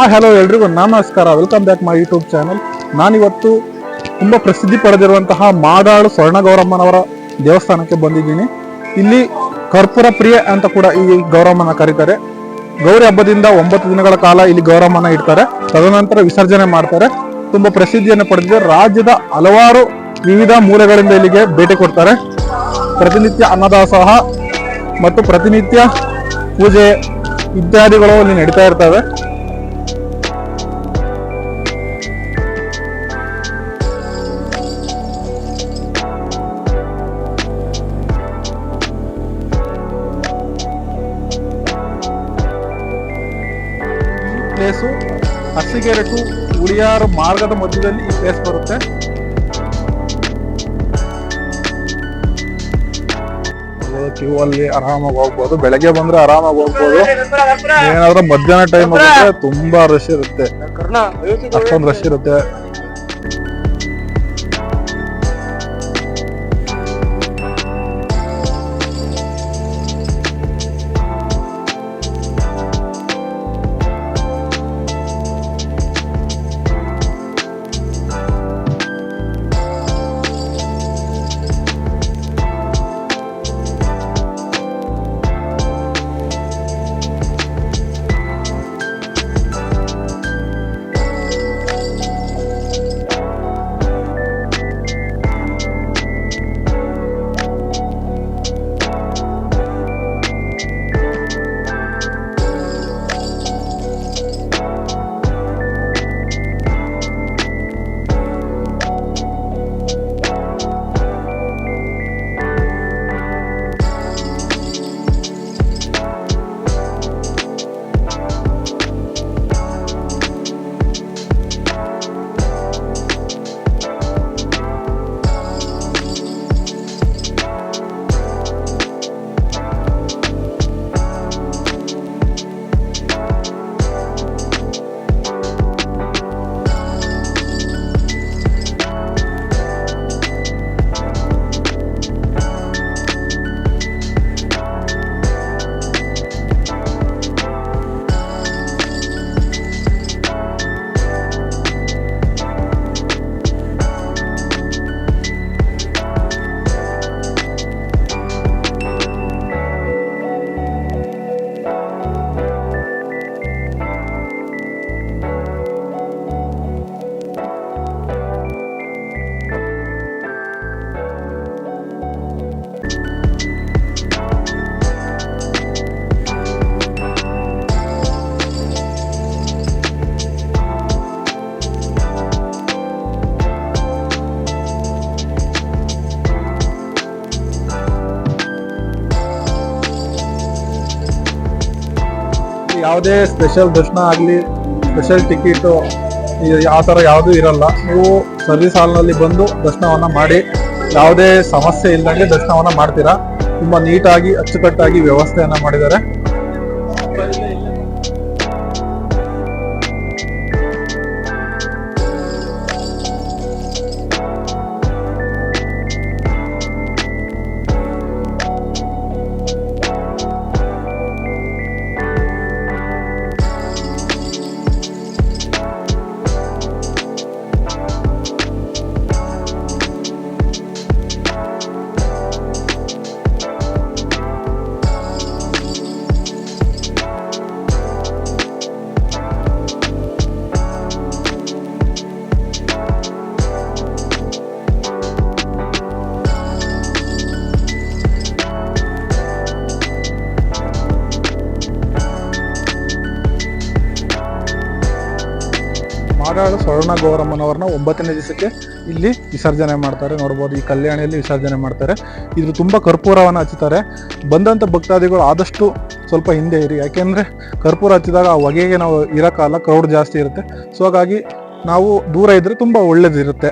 ಹಾ ಹಲೋ ಎಲ್ರಿಗೂ ನಮಸ್ಕಾರ. Welcome back my YouTube channel ನಾನಿವತ್ತು ತುಂಬ ಪ್ರಸಿದ್ಧಿ ಪಡೆದಿರುವಂತಹ ಮಾಡಾಳು ಸ್ವರ್ಣಗೌರಮ್ಮನವರ ದೇವಸ್ಥಾನಕ್ಕೆ ಬಂದಿದ್ದೀನಿ. ಇಲ್ಲಿ ಕರ್ಪೂರ ಪ್ರಿಯ ಅಂತ ಕೂಡ ಈ ಗೌರಮ್ಮನ ಕರೀತಾರೆ. ಗೌರಿ ಹಬ್ಬದಿಂದ ಒಂಬತ್ತು ದಿನಗಳ ಕಾಲ ಇಲ್ಲಿ ಗೌರಮ್ಮನ ಇಡ್ತಾರೆ. ತದನಂತರ ವಿಸರ್ಜನೆ ಮಾಡ್ತಾರೆ. ತುಂಬ ಪ್ರಸಿದ್ಧಿಯನ್ನು ಪಡೆದಿದೆ. ರಾಜ್ಯದ ಹಲವಾರು ವಿವಿಧ ಮೂಲೆಗಳಿಂದ ಇಲ್ಲಿಗೆ ಭೇಟಿ ಕೊಡ್ತಾರೆ. ಪ್ರತಿನಿತ್ಯ ಅನ್ನದಾಸೋಹ ಮತ್ತು ಪ್ರತಿನಿತ್ಯ ಪೂಜೆ ಇತ್ಯಾದಿಗಳು ಇಲ್ಲಿ ನಡೀತಾ ಇರ್ತವೆ. ಪ್ಲೇಸು ಹಸಿಗೆರೆ ಟು ಉಳಿಯಾರು ಮಾರ್ಗದ ಮಧ್ಯದಲ್ಲಿ ಈ ಪ್ಲೇಸ್ ಬರುತ್ತೆ. ಕ್ಯೂ ಅಲ್ಲಿ ಆರಾಮಾಗಿ ಹೋಗ್ಬೋದು. ಬೆಳಗ್ಗೆ ಬಂದ್ರೆ ಆರಾಮಾಗಿ ಹೋಗ್ಬೋದು. ಏನಾದ್ರೂ ಮಧ್ಯಾಹ್ನ ಟೈಮ್ ಬಂದ್ರೆ ತುಂಬಾ ರಶ್ ಇರುತ್ತೆ. ಅಷ್ಟೊಂದು ರಶ್ ಇರುತ್ತೆ. ಯಾವುದೇ ಸ್ಪೆಷಲ್ ದರ್ಶನ ಆಗಲಿ ಸ್ಪೆಷಲ್ ಟಿಕೆಟು ಆ ಥರ ಯಾವುದೂ ಇರಲ್ಲ. ನೀವು ಸರ್ವಿಸ್ ಹಾಲ್ನಲ್ಲಿ ಬಂದು ದರ್ಶನವನ್ನ ಮಾಡಿ, ಯಾವುದೇ ಸಮಸ್ಯೆ ಇಲ್ಲದಂಗೆ ದರ್ಶನವನ್ನ ಮಾಡ್ತೀರಾ. ತುಂಬಾ ನೀಟಾಗಿ ಅಚ್ಚುಕಟ್ಟಾಗಿ ವ್ಯವಸ್ಥೆಯನ್ನ ಮಾಡಿದ್ದಾರೆ. ಮಾಡಾಳು ಸ್ವರ್ಣ ಗೌರಮ್ಮನವ್ರನ್ನ ಒಂಬತ್ತನೇ ದಿವಸಕ್ಕೆ ಇಲ್ಲಿ ವಿಸರ್ಜನೆ ಮಾಡ್ತಾರೆ. ನೋಡ್ಬೋದು ಈ ಕಲ್ಯಾಣಿಯಲ್ಲಿ ವಿಸರ್ಜನೆ ಮಾಡ್ತಾರೆ. ಇದು ತುಂಬ ಕರ್ಪೂರವನ್ನು ಹಚ್ಚುತ್ತಾರೆ ಬಂದಂಥ ಭಕ್ತಾದಿಗಳು ಆದಷ್ಟು ಸ್ವಲ್ಪ ಹಿಂದೆ ಇರಿ. ಯಾಕೆಂದರೆ ಕರ್ಪೂರ ಹಚ್ಚಿದಾಗ ಆ ಹೊಗೆಗೆ ನಾವು ಇರೋಕ್ಕಲ್ಲ ಕ್ರೌಡ್ ಜಾಸ್ತಿ ಇರುತ್ತೆ. ಸೊ ಹಾಗಾಗಿ ನಾವು ದೂರ ಇದ್ದರೆ ತುಂಬ ಒಳ್ಳೆಯದಿರುತ್ತೆ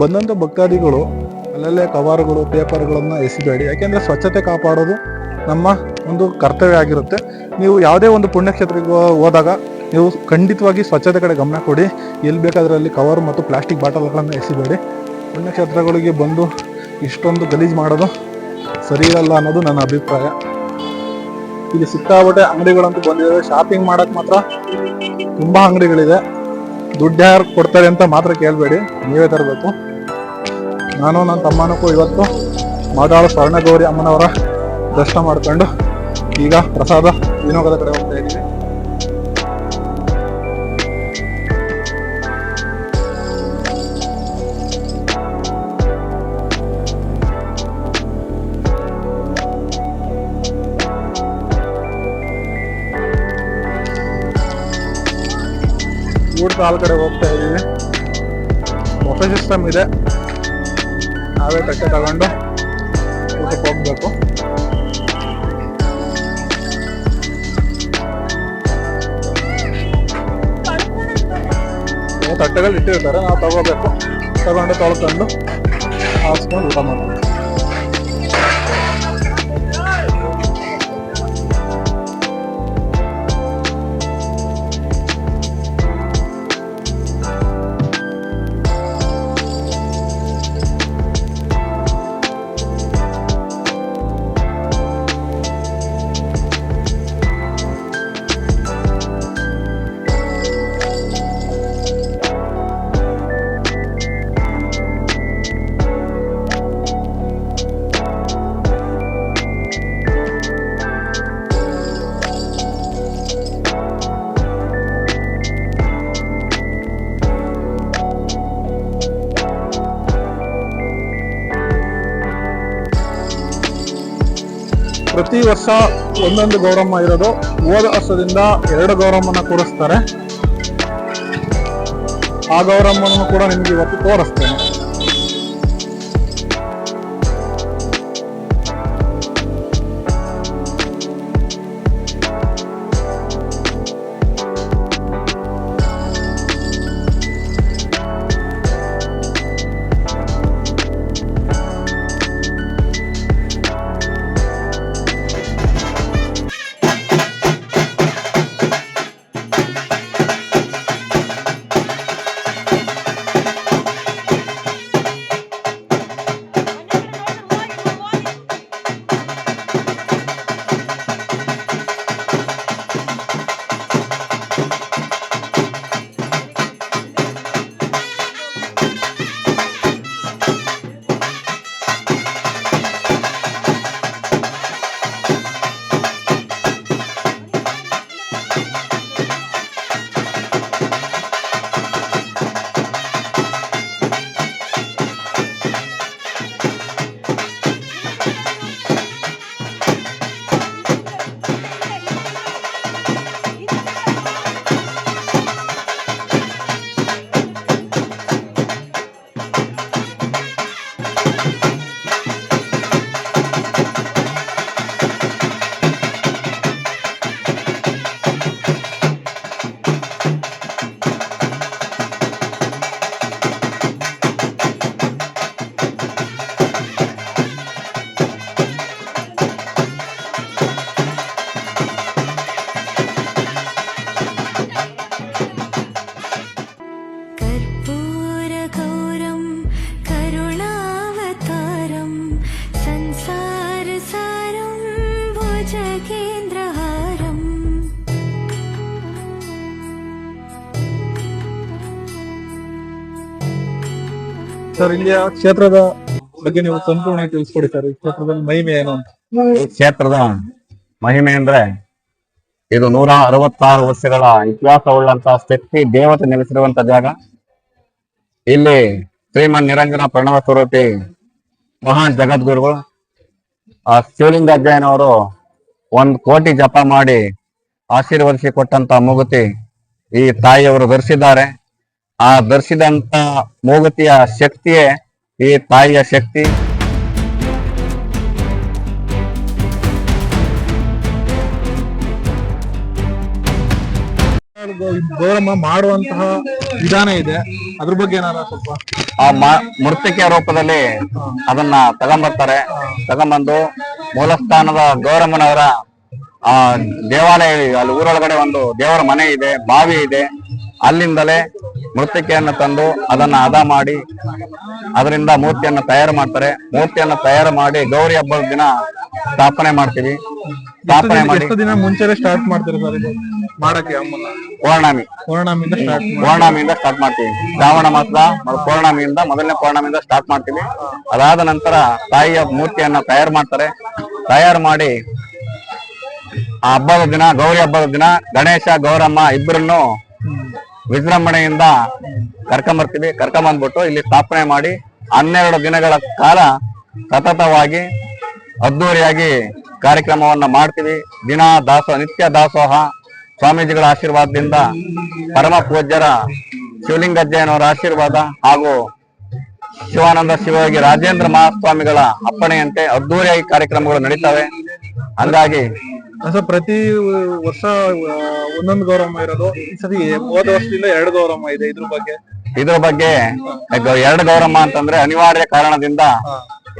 ಬಂದಂಥ ಭಕ್ತಾದಿಗಳು ಅಲ್ಲಲ್ಲೇ ಕವರ್ಗಳು, ಪೇಪರ್ಗಳನ್ನು ಎಸಿಬೇಡಿ. ಯಾಕೆಂದರೆ ಸ್ವಚ್ಛತೆ ಕಾಪಾಡೋದು ನಮ್ಮ ಒಂದು ಕರ್ತವ್ಯ ಆಗಿರುತ್ತೆ. ನೀವು ಯಾವುದೇ ಒಂದು ಪುಣ್ಯಕ್ಷೇತ್ರಕ್ಕೆ ಹೋದಾಗ ನೀವು ಖಂಡಿತವಾಗಿ ಸ್ವಚ್ಛತೆ ಕಡೆ ಗಮನ ಕೊಡಿ. ಎಲ್ಲಿ ಬೇಕಾದ್ರಲ್ಲಿ ಕವರ್ ಮತ್ತು ಪ್ಲಾಸ್ಟಿಕ್ ಬಾಟಲ್ಗಳನ್ನು ಎಸಿಬೇಡಿ. ಪುಣ್ಯಕ್ಷೇತ್ರಗಳಿಗೆ ಬಂದು ಇಷ್ಟೊಂದು ಗಲೀಜು ಮಾಡೋದು ಸರಿ ಇರಲ್ಲ ಅನ್ನೋದು ನನ್ನ ಅಭಿಪ್ರಾಯ. ಇಲ್ಲಿ ಸಿಕ್ಕಾಬಟ್ಟೆ ಅಂಗಡಿಗಳಂತೂ ಬಂದಿದ್ದಾವೆ ಶಾಪಿಂಗ್ ಮಾಡೋಕ್ಕೆ ಮಾತ್ರ ತುಂಬ ಅಂಗಡಿಗಳಿದೆ. ದುಡ್ಡು ಯಾರು ಕೊಡ್ತಾರೆ ಅಂತ ಮಾತ್ರ ಕೇಳಬೇಡಿ. ನೀವೇ ತರಬೇಕು. ನಾನು ನನ್ನ ತಮ್ಮನಕ್ಕೂ ಇವತ್ತು ಮಾದಾಳು ಸ್ವರ್ಣಗೌರಿ ಅಮ್ಮನವರ ದರ್ಶನ ಮಾಡ್ಕೊಂಡು ಈಗ ಪ್ರಸಾದ ವಿನೋಗದ ಕಡೆ ಹೋಗ್ತಾ ಇದ್ದೀವಿ. ಊಟದ ಹಾಲ್ ಕಡೆ ಹೋಗ್ತಾ ಇದ್ದೀವಿ ಬೊಫೆ ಸಿಸ್ಟಮ್ ಇದೆ ನಾವೇ ತಟ್ಟೆ ತಗೊಂಡು ಊಟಕ್ಕೆ ಹೋಗ್ಬೇಕು ಏನೋ ತಟ್ಟೆಗಳು ಇಟ್ಟಿರ್ತಾರೆ ನಾವು ತಗೋಬೇಕು ತಗೊಂಡು ತೊಳ್ಕೊಂಡು ಹಾಸ್ಕೊಂಡು ಊಟ ಮಾಡಬೇಕು ಪ್ರತಿ ವರ್ಷ ಒಂದೊಂದು ಗೌರಮ್ಮ ಇರೋದು. ಹೋದ ವರ್ಷದಿಂದ ಎರಡು ಗೌರಮ್ಮನ ಕೂರಿಸ್ತಾರೆ. ಆ ಗೌರಮ್ಮನನ್ನು ಕೂಡ ನಿಮ್ಗೆ ಇವತ್ತು ತೋರಿಸ್ತೇನೆ. ಸರ್ ಇಲ್ಲಿಯ ಕ್ಷೇತ್ರದ ಬಗ್ಗೆ ನೀವು ಸಂಪೂರ್ಣ ತಿಳಿಸ್ಕೊಡಿ ಸರ್ ಈ ಕ್ಷೇತ್ರದ ಮಹಿಮೆ ಏನು ಅಂತ? ಈ ಕ್ಷೇತ್ರದ ಮಹಿಮೆ ಅಂದ್ರೆ ಇದು ನೂರ ಅರವತ್ತಾರು ವರ್ಷಗಳ ಇತಿಹಾಸವುಳ್ಳಂತ ಶಕ್ತಿ ದೇವತೆ ನೆಲೆಸಿರುವಂತ ಜಾಗ. ಇಲ್ಲಿ ಶ್ರೀಮನ್ ನಿರಂಜನ ಪ್ರಣವ ಸ್ವರೂಪಿ ಮಹಾನ್ ಜಗದ್ಗುರುಗಳು, ಆ ಶಿವಲಿಂಗ ಅಜ್ಜಯ್ಯನವರು ಒಂದ್ ಕೋಟಿ ಜಪ ಮಾಡಿ ಆಶೀರ್ವದಿಸಿ ಕೊಟ್ಟಂತ ಮೂಗುತಿ ಈ ತಾಯಿಯವರು ಧರಿಸಿದ್ದಾರೆ. ಆ ಧರಿಸಿದಂತ ಮೂಗತಿಯ ಶಕ್ತಿಯೇ ಈ ತಾಯಿಯ ಶಕ್ತಿ. ಗೌರಮ್ಮ ಮಾಡುವಂತಹ ವಿಧಾನ ಇದೆ. ಅದ್ರ ಬಗ್ಗೆ ಏನಾರ ಸ್ವಲ್ಪ ಆ ಮೃತ್ಯಕೆಯ ರೂಪದಲ್ಲಿ ಅದನ್ನ ತಗೊಂಬರ್ತಾರೆ. ತಗೊಂಬಂದು ಮೂಲಸ್ಥಾನದ ಗೌರಮ್ಮನವರ ಆ ದೇವಾಲಯ ಅಲ್ಲಿ ಊರೊಳಗಡೆ ಒಂದು ದೇವರ ಮನೆ ಇದೆ ಬಾವಿ ಇದೆ. ಅಲ್ಲಿಂದಲೇ ಮೃತ್ತಿಕೆಯನ್ನು ತಂದು ಅದನ್ನ ಹದ ಮಾಡಿ ಅದರಿಂದ ಮೂರ್ತಿಯನ್ನ ತಯಾರು ಮಾಡ್ತಾರೆ. ಮೂರ್ತಿಯನ್ನ ತಯಾರು ಮಾಡಿ ಗೌರಿ ಹಬ್ಬದ ದಿನ ಸ್ಥಾಪನೆ ಮಾಡ್ತೀವಿ. ಸ್ಥಾಪನೆ ಮಾಡಿ ದಿನ ಮುಂಚೆನೆ ಸ್ಟಾರ್ಟ್ ಮಾಡ್ತಾರೆ ಸರ್ ಇದು? ಮಾಡಕ್ಕೆ ಅಮ್ಮನ ಪೌರ್ಣಮಿ. ಪೌರ್ಣಮಿಯಿಂದ ಸ್ಟಾರ್ಟ್ ಮಾಡಿ ಪೌರ್ಣಮಿಯಿಂದ ಸ್ಟಾರ್ಟ್ ಮಾಡ್ತೀವಿ. ಶ್ರಾವಣ ಮಾಸದ ಪೌರ್ಣಮಿಯಿಂದ ಮೊದಲನೇ ಪೌರ್ಣಮಿಯಿಂದ ಸ್ಟಾರ್ಟ್ ಮಾಡ್ತೀವಿ. ಅದಾದ ನಂತರ ತಾಯಿಯ ಮೂರ್ತಿಯನ್ನ ತಯಾರು ಮಾಡ್ತಾರೆ. ತಯಾರು ಮಾಡಿ ಆ ಹಬ್ಬದ ದಿನ ಗೌರಿ ಹಬ್ಬದ ದಿನ ಗಣೇಶ ಗೌರಮ್ಮ ಇಬ್ಬರನ್ನು ವಿಜೃಂಭಣೆಯಿಂದ ಕರ್ಕೊಂಬರ್ತೀವಿ ಕರ್ಕೊಂಬಂದ್ಬಿಟ್ಟು ಇಲ್ಲಿ ಸ್ಥಾಪನೆ ಮಾಡಿ ಹನ್ನೆರಡು ದಿನಗಳ ಕಾಲ ಸತತವಾಗಿ ಅದ್ದೂರಿಯಾಗಿ ಕಾರ್ಯಕ್ರಮವನ್ನ ಮಾಡ್ತೀವಿ. ದಿನ ದಾಸೋಹ ನಿತ್ಯ ದಾಸೋಹ ಸ್ವಾಮೀಜಿಗಳ ಆಶೀರ್ವಾದದಿಂದ ಪರಮ ಪೂಜ್ಯರ ಶಿವಲಿಂಗಜ್ಜಯ್ಯನವರ ಆಶೀರ್ವಾದ ಹಾಗೂ ಶಿವಾನಂದ ಶಿವಯೋಗಿ ರಾಜೇಂದ್ರ ಮಹಾಸ್ವಾಮಿಗಳ ಅಪ್ಪಣೆಯಂತೆ ಅದ್ದೂರಿಯಾಗಿ ಕಾರ್ಯಕ್ರಮಗಳು ನಡೀತವೆ. ಹಂಗಾಗಿ ಸರ್ ಪ್ರತಿ ವರ್ಷ ಒಂದೊಂದು ಗೌರಮ್ಮ ಇರೋದು. ಈ ಸತಿ ಹೋದ ವರ್ಷದಿಂದ ಎರಡು ಗೌರಮ್ಮ ಇದೆ ಇದ್ರ ಬಗ್ಗೆ. ಇದ್ರ ಬಗ್ಗೆ ಎರಡು ಗೌರಮ್ಮ ಅಂತಂದ್ರೆ ಅನಿವಾರ್ಯ ಕಾರಣದಿಂದ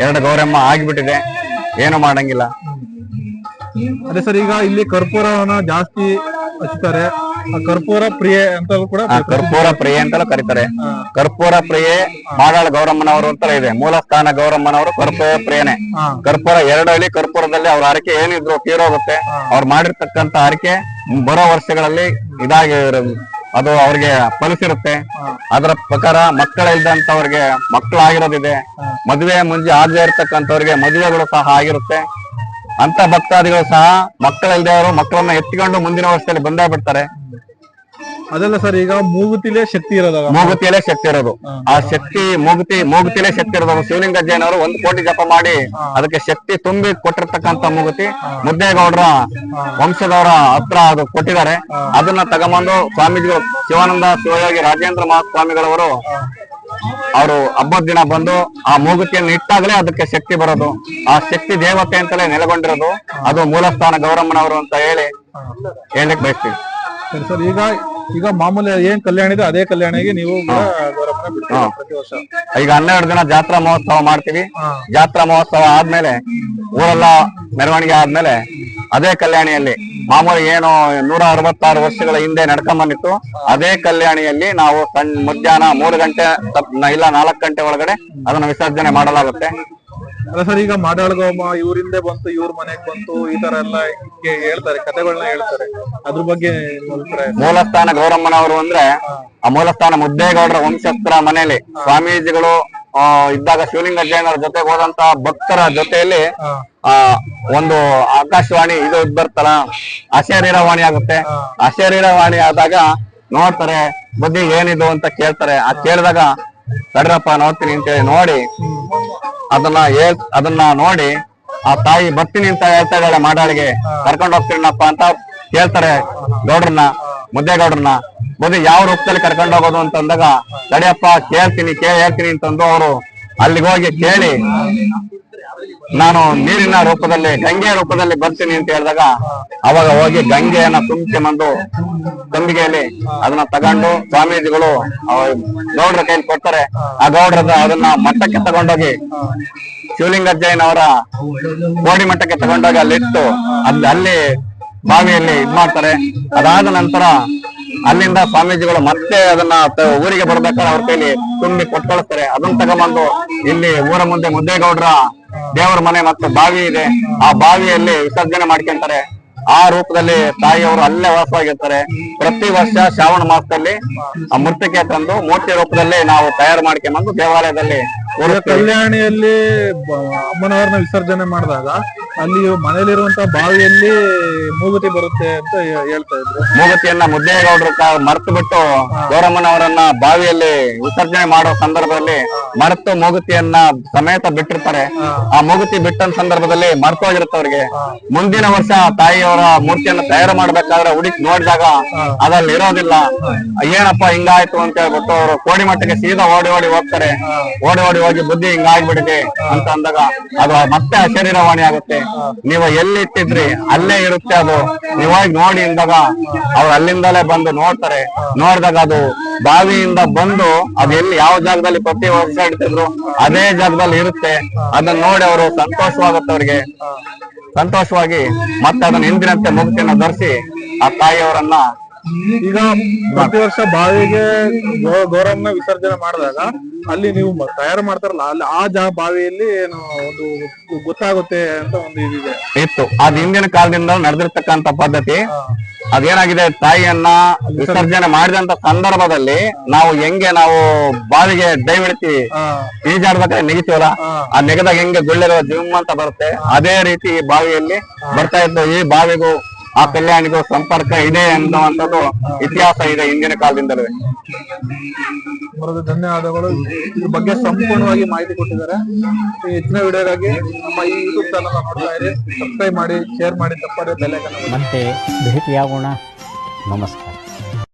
ಎರಡು ಗೌರಮ್ಮ ಆಗಿಬಿಟ್ಟಿದೆ. ಏನು ಮಾಡಂಗಿಲ್ಲ. ಅದೇ ಸರ್ ಈಗ ಇಲ್ಲಿ ಕರ್ಪೂರವನ್ನ ಜಾಸ್ತಿ ಹಚ್ತಾರೆ. ಕರ್ಪೂರ ಪ್ರಿಯೆ ಅಂತ ಕೂಡ ಆ, ಕರ್ಪೂರ ಪ್ರಿಯೆ ಅಂತಲೂ ಕರೀತಾರೆ. ಕರ್ಪೂರ ಪ್ರಿಯೆ ಮಾಡಾಳ ಗೌರಮ್ಮನವರು ಅಂತ ಇದೆ. ಮೂಲ ಸ್ಥಾನ ಗೌರಮ್ಮನವರು ಕರ್ಪೂರ ಪ್ರಿಯನೇ. ಹಾ. ಕರ್ಪೂರ ಎರಡು ಕರ್ಪೂರದಲ್ಲಿ ಅವ್ರ ಹರಕೆ ಏನಿದ್ರು ತೀರೋಗುತ್ತೆ. ಅವ್ರು ಮಾಡಿರ್ತಕ್ಕಂತ ಹರಕೆ ಬರೋ ವರ್ಷಗಳಲ್ಲಿ ಇದಾಗಿ ಅದು ಅವ್ರಿಗೆ ಫಲಿಸಿರುತ್ತೆ. ಅದರ ಪ್ರಕಾರ ಮಕ್ಕಳ ಮಕ್ಕಳು ಆಗಿರೋದಿದೆ. ಮದುವೆ ಮುಂಜೆ ಆಗದೆ ಇರ್ತಕ್ಕಂಥವ್ರಿಗೆ ಮದುವೆಗಳು ಸಹ ಆಗಿರುತ್ತೆ. ಅಂತ ಭಕ್ತಾದಿಗಳು ಸಹ ಮಕ್ಕಳ ಅವರು ಮಕ್ಕಳನ್ನ ಎತ್ಕೊಂಡು ಮುಂದಿನ ವರ್ಷದಲ್ಲಿ ಬಂದೇ ಬಿಡ್ತಾರೆ. ಅದೆಲ್ಲ ಸರ್ ಈಗ ಮೂಗುತಿಲೇ ಶಕ್ತಿ ಇರೋದಾಗ ಮೂಗುತಿಯಲ್ಲೇ ಶಕ್ತಿ ಇರೋದು. ಆ ಶಕ್ತಿ ಮೂಗುತಿ ಮೂಗುತಿಲೇ ಶಕ್ತಿ ಇರೋದು. ಶಿವಲಿಂಗ ಜೈನವರು ಒಂದು ಕೋಟಿ ಜಪ ಮಾಡಿ ಅದಕ್ಕೆ ಶಕ್ತಿ ತುಂಬಿ ಕೊಟ್ಟಿರ್ತಕ್ಕಂತ ಮೂಗುತಿ. ಮುದ್ದೇಗೌಡರ ವಂಶದವರ ಹತ್ರ ಅದು ಕೊಟ್ಟಿದ್ದಾರೆ. ಅದನ್ನ ತಗೊಂಬಂದು ಸ್ವಾಮೀಜಿಗಳು ಶಿವಾನಂದ ಶಿವಯೋಗಿ ರಾಜೇಂದ್ರ ಮಹಾಸ್ವಾಮಿಗಳವರು ಅವರು ಹಬ್ಬದ ದಿನ ಬಂದು ಆ ಮೂಗುತಿಯನ್ನು ಇಟ್ಟಾಗಲೇ ಅದಕ್ಕೆ ಶಕ್ತಿ ಬರೋದು. ಆ ಶಕ್ತಿ ದೇವತೆ ಅಂತಲೇ ನೆಲೆಗೊಂಡಿರೋದು. ಅದು ಮೂಲಸ್ಥಾನ ಗೌರಮ್ಮನವರು ಅಂತ ಹೇಳಿ ಹೇಳಕ್ ಬಯಸ್ತೀವಿ. ಸರಿ ಸರ್ ಈಗ ಈಗ ಮಾಮೂಲಿ ಏನ್ ಕಲ್ಯಾಣ ಇದೆ ಅದೇ ಕಲ್ಯಾಣಿಗೆ ನೀವು ಪ್ರತಿ ವರ್ಷ? ಈಗ ಹನ್ನೆರಡು ದಿನ ಜಾತ್ರಾ ಮಹೋತ್ಸವ ಮಾಡ್ತೀವಿ. ಜಾತ್ರಾ ಮಹೋತ್ಸವ ಆದ್ಮೇಲೆ ಊರೆಲ್ಲ ಮೆರವಣಿಗೆ ಆದ್ಮೇಲೆ ಅದೇ ಕಲ್ಯಾಣಿಯಲ್ಲಿ ಮಾಮೂಲಿ ಏನು ನೂರ ಅರವತ್ತಾರು ವರ್ಷಗಳ ಹಿಂದೆ ನಡ್ಕೊಂಡ್ ಬಂದಿತ್ತು. ಅದೇ ಕಲ್ಯಾಣಿಯಲ್ಲಿ ನಾವು ಸಣ್ಣ ಮಧ್ಯಾಹ್ನ ಮೂರು ಗಂಟೆ ತಪ್- ಇಲ್ಲ ನಾಲ್ಕು ಗಂಟೆ ಒಳಗಡೆ ಅದನ್ನ ವಿಸರ್ಜನೆ ಮಾಡಲಾಗುತ್ತೆ. ಅಲ್ಲ ಸರ್ ಈಗ ಮಾಡಾಳ್ಗೋಮ ಇವ್ರಿಂದೆ ಬಂತು ಇವ್ರ ಮನೆಗ್ ಬಂತು ಈ ತರ ಎಲ್ಲ ಹೇಳ್ತಾರೆ ಕಥೆಗಳನ್ನ ಹೇಳ್ತಾರೆ. ಅದ್ರ ಬಗ್ಗೆ ಮೂಲಸ್ಥಾನ ಗೌರಮ್ಮನವರು ಅಂದ್ರೆ ಆ ಮೂಲಸ್ಥಾನ ಮುದ್ದೇಗೌಡರ ವಂಶಸ್ಥರ ಮನೆಯಲ್ಲಿ ಸ್ವಾಮೀಜಿಗಳು ಆ, ಇದ್ದಾಗ ಶಿವಲಿಂಗ ಜೈನರ ಜೊತೆಗೆ ಹೋದಂತ ಭಕ್ತರ ಜೊತೆಯಲ್ಲಿ ಆ ಒಂದು ಆಕಾಶವಾಣಿ ಇದು ಇದ್ ಬರ್ತಲ್ಲ ಅಶರೀರವಾಣಿ ಆಗುತ್ತೆ. ಅಶರೀರವಾಣಿ ಆದಾಗ ನೋಡ್ತಾರೆ ಬುದ್ಧಿ ಏನಿದು ಅಂತ ಕೇಳ್ತಾರೆ. ಆ ಕೇಳಿದಾಗ ತಡ್ರಪ್ಪ ನೋಡ್ತೀನಿ ಅಂತೇಳಿ ನೋಡಿ. ಅದನ್ನ ಹೇಳ್, ಅದನ್ನ ನೋಡಿ. ಆ ತಾಯಿ ಬರ್ತೀನಿ ಅಂತ ಹೇಳ್ತಾ ಇದ್ದಾಳೆ ಮಾಡಾಳಿಗೆ ಕರ್ಕೊಂಡು ಹೋಗ್ತೀನಪ್ಪ ಅಂತ ಕೇಳ್ತಾರೆ ಗೌಡ್ರನ್ನ, ಮುದ್ದೇಗೌಡ್ರನ್ನ. ಮುದ್ದೆ ಯಾವ ರೂಪದಲ್ಲಿ ಕರ್ಕೊಂಡು ಹೋಗೋದು ಅಂತ ಅಂದಾಗ ತಡಿಯಪ್ಪ ಕೇಳ್ತೀನಿ, ಕೇಳಿ, ಹೇಳ್ತೀನಿ ಅಂತಂದು ಅವರು ಅಲ್ಲಿಗೆ ಹೋಗಿ ಕೇಳಿ. ನಾನು ನೀರಿನ ರೂಪದಲ್ಲಿ, ಗಂಗೆಯ ರೂಪದಲ್ಲಿ ಬರ್ತೀನಿ ಅಂತ ಹೇಳಿದಾಗ, ಅವಾಗ ಹೋಗಿ ಗಂಗೆಯನ್ನ ತುಂಬಿಸ್ಕೊಂಬಂದು ತಂಬಿಗೆಯಲ್ಲಿ ಅದನ್ನ ತಗೊಂಡು ಸ್ವಾಮೀಜಿಗಳು ಗೌಡ್ರ ಕೈಲಿ ಕೊಡ್ತಾರೆ. ಆ ಗೌಡ್ರದ ಅದನ್ನ ಮಟ್ಟಕ್ಕೆ ತಗೊಂಡೋಗಿ ಶಿವಲಿಂಗಜ್ಜಯ್ಯನವರ ಕೋಡಿ ಮಟ್ಟಕ್ಕೆ ತಗೊಂಡೋಗಿ ಅಲ್ಲಿಟ್ಟು ಅಲ್ಲಿ ಅಲ್ಲಿ ಬಾವಿಯಲ್ಲಿ ಇದ್ ಮಾಡ್ತಾರೆ. ಅದಾದ ನಂತರ ಅಲ್ಲಿಂದ ಸ್ವಾಮೀಜಿಗಳು ಮತ್ತೆ ಅದನ್ನ ಊರಿಗೆ ಬರ್ಬೇಕಾದ್ರೆ ಅವ್ರ ಕೈಲಿ ತುಂಬಿ ಕೊಟ್ಕೊಳ್ತಾರೆ. ಅದನ್ನ ತಗೊಂಡ್ಬಂದು ಇಲ್ಲಿ ಊರ ಮುಂದೆ ಮುದ್ದೇಗೌಡ್ರ ದೇವರ ಮನೆ ಮತ್ತು ಬಾವಿ ಇದೆ. ಆ ಬಾವಿಯಲ್ಲಿ ವಿಸರ್ಜನೆ ಮಾಡ್ಕೊಂತಾರೆ. ಆ ರೂಪದಲ್ಲಿ ತಾಯಿಯವರು ಅಲ್ಲೇ ವಾಸವಾಗಿರ್ತಾರೆ. ಪ್ರತಿ ವರ್ಷ ಶ್ರಾವಣ ಮಾಸದಲ್ಲಿ ಆ ಮೂರ್ತಿಗೆ ತಂದು ಮೂರ್ತಿ ರೂಪದಲ್ಲಿ ನಾವು ತಯಾರು ಮಾಡ್ಕೊಂಡ್ಬಂದು ದೇವಾಲಯದಲ್ಲಿ ಕಲ್ಯಾಣಿಯಲ್ಲಿ ಅಮ್ಮನವರನ್ನ ವಿಸರ್ಜನೆ ಮಾಡಿದಾಗ ಅಲ್ಲಿ ಮನೇಲಿರುವಂತ ಬಾವಿಯಲ್ಲಿ ಮೂಗುತಿ ಬರುತ್ತೆ ಅಂತ ಹೇಳ್ತಾ ಇದ್ರು. ಮೂಗುತಿಯನ್ನ ಮುದ್ದೇಗೌಡರು ಮರೆತು ಬಿಟ್ಟು ಗೌರಮ್ಮನವರನ್ನ ಬಾವಿಯಲ್ಲಿ ವಿಸರ್ಜನೆ ಮಾಡೋ ಸಂದರ್ಭದಲ್ಲಿ ಮರೆತು ಮೂಗುತಿಯನ್ನ ಸಮೇತ ಬಿಟ್ಟಿರ್ತಾರೆ. ಆ ಮೂಗುತಿ ಬಿಟ್ಟ ಸಂದರ್ಭದಲ್ಲಿ ಮರ್ತೋಗಿರುತ್ತೆ ಅವ್ರಿಗೆ. ಮುಂದಿನ ವರ್ಷ ತಾಯಿಯವರ ಮೂರ್ತಿಯನ್ನ ತಯಾರು ಮಾಡ್ಬೇಕಾದ್ರೆ ಹುಡುಕಿ ನೋಡಿದಾಗ ಅದ್ರಲ್ಲಿ ಇರೋದಿಲ್ಲ. ಏನಪ್ಪ ಹಿಂಗಾಯ್ತು ಅಂತ ಹೇಳ್ಬಿಟ್ಟು ಅವರು ಕೋಡಿ ಮಟ್ಟಕ್ಕೆ ಸೀದಾ ಓಡಿ ಓಡಿ ಹೋಗ್ತಾರೆ. ಓಡಿ ಓಡಿ ಹೋಗಿ ಬುದ್ಧಿ ಹಿಂಗಾಗ್ಬಿಡಿದೆ ಅಂತ ಅಂದಾಗ ಅದು ಮತ್ತೆ ಅಶರೀರವಾಣಿ ಆಗುತ್ತೆ. ನೀವು ಎಲ್ಲಿ ಇಟ್ಟಿದ್ರಿ ಅಲ್ಲೇ ಇರುತ್ತೆ ಅದು. ನೀವು ನೋಡಿ ಅಂದಾಗ ಅವ್ರು ಅಲ್ಲಿಂದಲೇ ಬಂದು ನೋಡ್ತಾರೆ. ನೋಡಿದಾಗ ಅದು ಬಾವಿಯಿಂದ ಬಂದು ಅದು ಯಾವ ಜಾಗದಲ್ಲಿ ಪ್ರತಿ ವರ್ಷ ಇಡ್ತಿದ್ರು ಅದೇ ಜಾಗದಲ್ಲಿ ಇರುತ್ತೆ. ಅದನ್ನ ನೋಡಿ ಅವರು ಸಂತೋಷವಾಗುತ್ತೆ ಅವ್ರಿಗೆ. ಸಂತೋಷವಾಗಿ ಮತ್ತೆ ಅದನ್ನ ಹಿಂದಿನಂತೆ ಮುಕ್ತಿಯನ್ನ ಧರಿಸಿ ಆ ತಾಯಿಯವರನ್ನ ಈಗ ಪ್ರತಿ ವರ್ಷ ಬಾವಿಗೆ ಗೌರವನ್ನ ವಿಸರ್ಜನೆ ಮಾಡಿದಾಗ ಅಲ್ಲಿ ನೀವು ತಯಾರು ಮಾಡ್ತಾರಲ್ಲ ಅಲ್ಲಿ ಆ ಜಾ ಬಾವಿಯಲ್ಲಿ ಏನು ಒಂದು ಗೊತ್ತಾಗುತ್ತೆ ಅಂತ ಒಂದು ಇದಿದೆ. ಇತ್ತು. ಅದ್ ಹಿಂದಿನ ಕಾಲದಿಂದ ನಡೆದಿರ್ತಕ್ಕಂತ ಪದ್ಧತಿ. ಅದೇನಾಗಿದೆ ತಾಯಿಯನ್ನ ವಿಸರ್ಜನೆ ಮಾಡಿದಂತ ಸಂದರ್ಭದಲ್ಲಿ ನಾವು ಹೆಂಗೆ ನಾವು ಬಾವಿಗೆ ಡೈ ಬಿಡ್ತೀವಿ ಈಜಾಡ್ಬೇಕಾದ್ರೆ ನೆಗಿತೀವಲ್ಲ? ಆ, ಆ ನೆಗದಾಗ ಹೆಂಗೆ ಗುಳ್ಳೆಗಳ ಜಿಮ್ ಅಂತ ಬರುತ್ತೆ ಅದೇ ರೀತಿ ಈ ಬಾವಿಯಲ್ಲಿ ಬರ್ತಾ ಇದ್ದು ಈ ಬಾವಿಗೂ ಆ ಕಲ್ಯಾಣಿಗೂ ಸಂಪರ್ಕ ಇದೆ ಅನ್ನುವಂಥದ್ದು ಇತಿಹಾಸ ಇದೆ ಹಿಂದಿನ ಕಾಲದಿಂದಲೂ. ಬರೋದು ಧನ್ಯವಾದಗಳು. ಇದ್ರ ಬಗ್ಗೆ ಸಂಪೂರ್ಣವಾಗಿ ಮಾಹಿತಿ ಕೊಟ್ಟಿದ್ದಾರೆ. ಈ ಹೆಚ್ಚಿನ ವಿಡಿಯೋಗಾಗಿ ನಮ್ಮ ಈ ಯೂಟ್ಯೂಬ್ ಚಾನಲ್ ನೋಡ್ತಾ ಇರಿ. ಸಬ್ಸ್ಕ್ರೈಬ್ ಮಾಡಿ ಶೇರ್ ಮಾಡಿ ತಪ್ಪದೆ ಬೆಲೆ ಮತ್ತೆ ಭೇಟಿಯಾಗೋಣ. ನಮಸ್ಕಾರ.